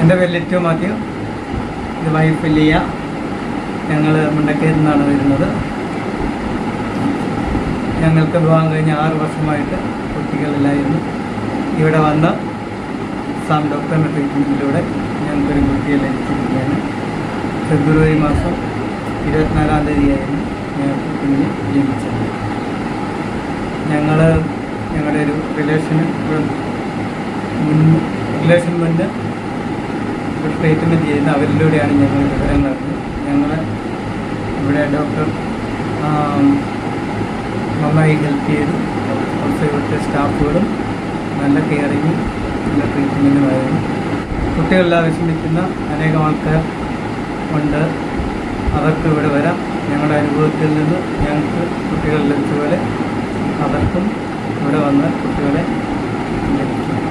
എന്റെ പേര് ലിറ്റു മാത്യു ഇത് വൈഫ് ലിയ ഞങ്ങൾ മുണ്ടക്കയിൽ നിന്നാണ് വരുന്നത്. ഞങ്ങൾക്ക് വിവാഹം കഴിഞ്ഞ ആറ് വർഷമായിട്ട് കുട്ടികളില്ലായിരുന്നു. ഇവിടെ വന്ന സാം ഡോക്ടറിന്റെ ട്രീറ്റ്മെന്റിലൂടെ ഞങ്ങൾക്കൊരു കുട്ടിയെ ലഭിച്ചിരിക്കുകയാണ്. ഫെബ്രുവരി മാസം ഇരുപത്തിനാലാം തീയതിയായിരുന്നു ഞങ്ങൾക്ക് കുഞ്ഞിനെ ജനിച്ചത്. ഞങ്ങൾ ഞങ്ങളുടെ ഒരു റിലേഷന് റിലേഷൻ ഒരു ട്രീറ്റ്മെന്റ് ചെയ്യുന്ന അവരിലൂടെയാണ് ഞങ്ങൾ വിവരങ്ങൾ ഞങ്ങൾ ഇവിടെ ഡോക്ടർ നന്നായി ഹെൽപ്പ് ചെയ്തു. കുറച്ച് ഇവിടുത്തെ സ്റ്റാഫുകളും നല്ല കെയറിങ്ങും നല്ല ട്രീറ്റ്മെന്റുമായിരുന്നു കുട്ടികളെല്ലാം വിഷമിക്കുന്ന അനേകം ആൾക്കാർ ഉണ്ട്. അവർക്ക് ഇവിടെ വരാം. ഞങ്ങളുടെ അനുഭവത്തിൽ നിന്ന് ഞങ്ങൾക്ക് കുട്ടികൾ ലഭിച്ച പോലെ അവർക്കും ഇവിടെ വന്ന് കുട്ടികളെ